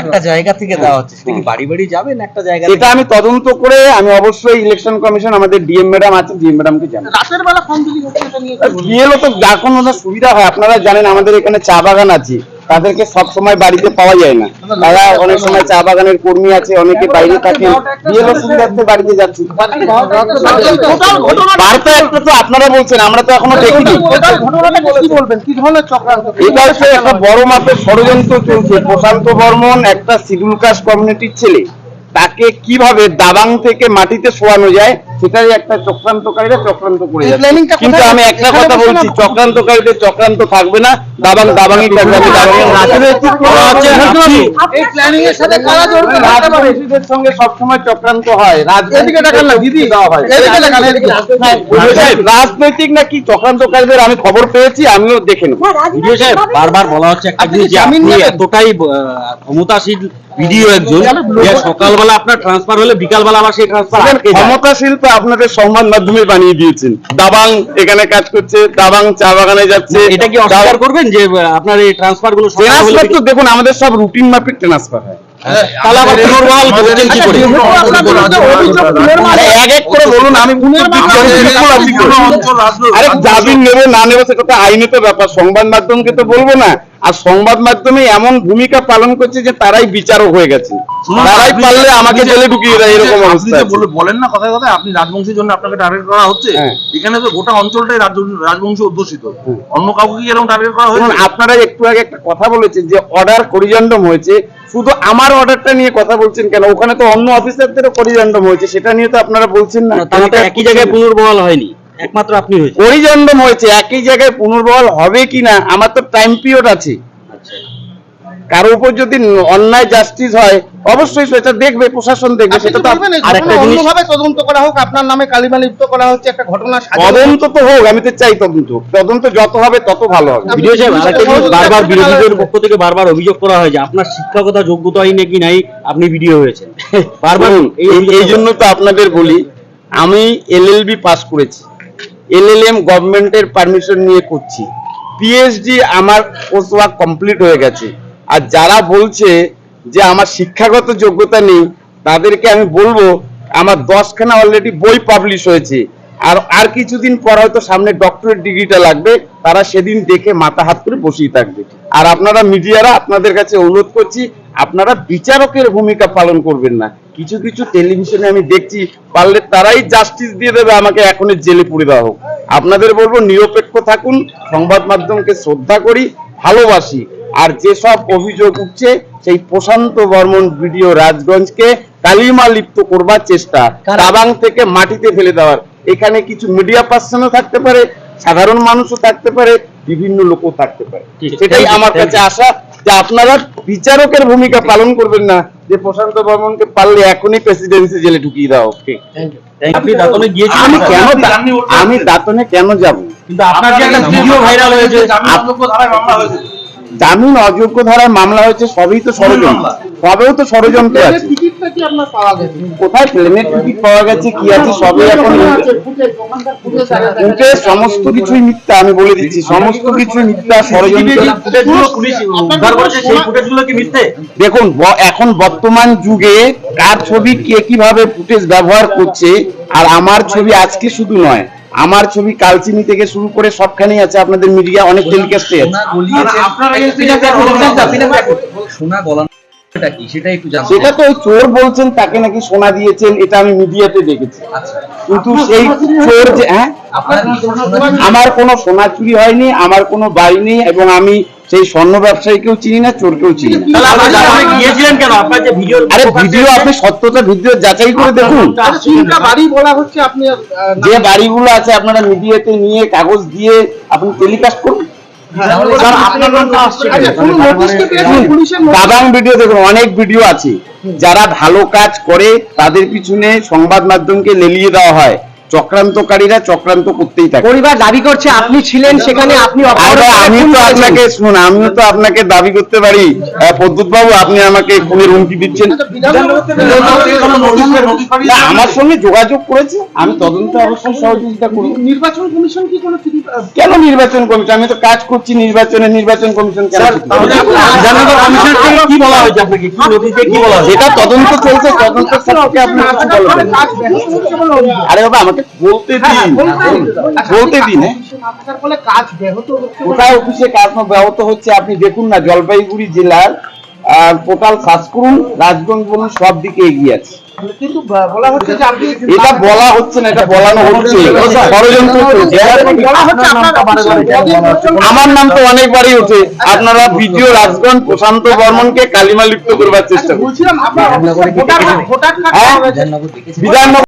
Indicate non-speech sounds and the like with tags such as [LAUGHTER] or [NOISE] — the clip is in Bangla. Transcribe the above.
একটা জায়গা থেকে দেওয়া হচ্ছে সেটা কি বাড়ি বাড়ি যাবেন একটা জায়গা এটা আমি তদন্ত করে আমি অবশ্যই ইলেকশন কমিশন আমাদের ডিএম ম্যাডাম আছে ডিএম ম্যাডামকে জানাব। রাতের বেলা ফোন যদি হচ্ছে এটা নিয়ে গেলো তো যা ওদের সুবিধা হয় আপনারা জানেন আমাদের এখানে চা বাগান আছে। তাদেরকে সব সময় বাড়িতে পাওয়া যায় না। তারা অনেক সময় চা বাগানের কর্মী আছে, অনেকে বাইরে থাকে বাড়িতে যাচ্ছে। একটা তো আপনারা বলছেন, আমরা তো এখনও দেখিনি। এটা একটা বড় মাপের ষড়যন্ত্র চলছে। প্রশান্ত বর্মন, একটা শিডিউল কাস্ট কমিউনিটির ছেলে। তাকে কীভাবে দাবাং থেকে মাটিতে শোয়ানো যায় সেটাই একটা চক্রান্তকারীরা চক্রান্ত করে যাচ্ছে। কিন্তু আমি একটা কথা বলছি চক্রান্তকারীদের চক্রান্ত থাকবে না দাবাং থাকবে রাজনৈতিক সঙ্গে সবসময় চক্রান্ত হয় দেওয়া হয়। রাজনৈতিক নাকি চক্রান্তকারীদের আমি খবর পেয়েছি আমিও দেখে নেব। সাহেব বারবার বলা হচ্ছে? এতটাই আহ, ক্ষমতাশীল ভিডিও একজন সকালবেলা আপনার ট্রান্সফার হলে বিকালবেলা আবার সেই ট্রান্সফার ক্ষমতাশীল তো আপনাদের সংবাদ মাধ্যমে বানিয়ে দিয়েছেন। দাবাং এখানে কাজ করছে দাবাং চা বাগানে যাচ্ছে। এটা কি অস্বীকার করবেন যে আপনার এই ট্রান্সফারগুলো ট্রান্সফার তো দেখুন আমাদের সব রুটিন মাফিক ট্রান্সফার হয়। জামিন নেব না নেব সেটা তো আইনত ব্যাপার সংবাদ মাধ্যমকে তো বলব না। আর সংবাদ মাধ্যমে এমন ভূমিকা পালন করছে যে তারাই বিচারক হয়ে গেছে। তারাই পারলে আমাকে জেলে ঢুকিয়ে দেয় এরকম অবস্থা বলেন না কথায় কথায় আপনি রাজবংশীর জন্য আপনাকে টার্গেট করা হচ্ছে। হ্যাঁ। এখানে তো গোটা অঞ্চলটাই রাজ- রাজবংশ অধ্যুষিত। অন্য কাউকে কি এরকম টার্গেট করা হয়েছে? আপনারা একটু আগে একটা কথা বলেছেন যে অর্ডার করিজন্ডম হয়েছে। শুধু আমার অর্ডারটা নিয়ে কথা বলছেন কেন? ওখানে তো অন্য অফিসারদেরও করিজন্ডম হয়েছে সেটা নিয়ে তো আপনারা বলছেন না। তাহলে তো একই জায়গায় পুনর্বহাল হয়নি। একমাত্র আপনি হয়েছে করিজন্ডম হয়েছে একই জায়গায় পুনর্বহাল হবে কিনা? আমার তো টাইম পিরিয়ড আছে। কারও উপর যদি অন্যায় জাস্টিস হয় অবশ্যই সেটা দেখবে প্রশাসন দেখবে সেটা কি তো আরেকটা জিনিস অন্যভাবে তদন্ত করা হোক আপনার নামে কালিমা লিপ্ত করা হচ্ছে একটা ঘটনা তদন্ত তো হোক আমি তো চাই তদন্ত। তদন্ত যত হবে তত ভালো হবে। ভিডিও সাহেব আরেকটা জিনিস বারবার বিরোধীদের পক্ষ থেকে বারবার অভিযোগ করা হয় যে আপনার শিক্ষকতা যোগ্যতাই নাকি নাই আপনি ভিডিও হয়েছেন। [LAUGHS] বারবার এই জন্য তো আপনাদের বলি আমি এলএলবি পাস করেছি। এলএলএম গভর্নমেন্টের পারমিশন নিয়ে করছি। পিএইচডি আমার কোর্স ওয়ার্ক কমপ্লিট হয়ে গেছে। আর যারা বলছে যে আমার শিক্ষাগত যোগ্যতা নেই, তাদেরকে আমি বলব, আমার দশখানা অলরেডি বই পাবলিশ হয়েছে। আর আর কিছুদিন পর হয়তো সামনে ডক্টরেট ডিগ্রিটা লাগবে, তারা সেদিন দেখে মাথা হাত করে বসেই থাকবে। আর আপনারা মিডিয়ারা আপনাদের কাছে অনুরোধ করছি, আপনারা বিচারকের ভূমিকা পালন করবেন না। কিছু কিছু টেলিভিশনে আমি দেখছি, পারলে তারাই জাস্টিস দিয়ে দেবে, আমাকে এখনই জেলে পুরে দেওয়া হোক। আপনাদের বলব, নিরপেক্ষ থাকুন, সংবাদ মাধ্যমকে শ্রদ্ধা করি, ভালোবাসি। আর যেসব অভিযোগ উঠছে সেই প্রশান্ত বর্মন ভিডিও রাজগঞ্জকে কালিমা লিপ্ত করবার চেষ্টা। তাবাং থেকে মাটিতে ফেলে দেওয়ার। এখানে কিছু মিডিয়া পার্সনও থাকতে পারে সাধারণ মানুষও থাকতে পারে বিভিন্ন লোকও থাকতে পারে। সেটাই আমার কাছে. আশা যে আপনারা বিচারকের ভূমিকা পালন করবেন না যে প্রশান্ত বর্মনকে পারলে এখনই প্রেসিডেন্সি জেলে ঢুকিয়ে দাও আপনি দাতনে আমি কেন আমি দাতনে কেন যাব? কিন্তু আপনার যে একটা ভিডিও ভাইরাল হয়েছে জামিন অযোগ্য ধারায় মামলা হয়েছে। জামিন অযোগ্য ধারায় মামলা হয়েছে সবই তো ষড়যন্ত্র। সবেও তো ষড়যন্ত্র আছে। কোথায় প্লেনের টিকিট পাওয়া গেছে কি আছে সবই এখন উঠে সমস্ত কিছুই মিথ্যা আমি বলে দিচ্ছি সমস্ত কিছুই মিথ্যা ষড়যন্ত্র। দেখুন এখন বর্তমান যুগে কার ছবি কে কীভাবে ফুটেজ ব্যবহার করছে আর আমার ছবি আজকে শুধু নয় আমার ছবি কালচিনি থেকে শুরু করে সবখানেই আছে আপনাদের মিডিয়া অনেক টেলিকাস্টে আছে। গলানোটা কি? সেটা একটু জানতে সেটা তো ওই চোর বলছেন তাকে নাকি সোনা দিয়েছেন এটা আমি মিডিয়াতে দেখেছি। আচ্ছা। কিন্তু সেই চোর যে হ্যাঁ? আমার কোনো সোনা চুরি হয়নি আমার কোনো বাড়ি নেই এবং আমি সেই স্বর্ণ ব্যবসায়ীকেও চিনি না চোরকেও চিনি না। তাহলে আপনি দাতনে গিয়েছিলেন কেন? আপনার যে ভিডিও আরে ভিডিও আপনি সত্যতা ভিডিও যাচাই করে দেখুন। আচ্ছা, তিনটা বাড়ি বলা হচ্ছে আপনি আহ, যে বাড়িগুলো আছে আপনারা মিডিয়াতে নিয়ে কাগজ দিয়ে আপনি টেলিকাস্ট করুন। কেন? আচ্ছা? দাবাং ভিডিও দেখুন অনেক ভিডিও আছে যারা ভালো কাজ করে তাদের পিছনে সংবাদ মাধ্যমকে লেলিয়ে দেওয়া হয় চক্রান্তকারীরা চক্রান্ত করতেই থাকে। পরিবার দাবি করছে আপনি ছিলেন সেখানে আপনি আমি তো আপনাকে শুনুন আমিও তো আপনাকে দাবি করতে পারি। পদ্যুৎ বাবু আপনি আমাকে খুনের হুমকি দিচ্ছেন। আমার সঙ্গে যোগাযোগ করেছে। আমি তদন্তে অবশ্যই সহযোগিতা করব। নির্বাচন কমিশন কি কোনো কেন নির্বাচন কমিশন? আমি তো কাজ করছি নির্বাচনে। নির্বাচন কমিশন কেন থেকে কি বলা হয়েছে আপনাকে? কি নোটিশে কি বলা যেটা তদন্ত চলছে তদন্ত। আরে বাবা আমাকে বলতে হ্যাঁ, দিন। বলতে দিন। বলতে দিন। হ্যাঁ। না থাকার ফলে কাজ ব্যাহত হচ্ছে। বলে- কোথায় অফিসে কাজ ব্যাহত হচ্ছে আপনি দেখুন না জলপাইগুড়ি জেলার টোটাল কাজ করুন রাজগঞ্জ বলুন সব দিকে এগিয়ে আছে। এটা বলা হচ্ছে না এটা বলানো হচ্ছে। আমার নাম তো অনেকবারই ওঠে। আপনারা ভিডিও রাজগঞ্জ প্রশান্ত বর্মনকে কালিমা লিপ্ত করবার চেষ্টা করছেন হ্যাঁ? বিধাননগর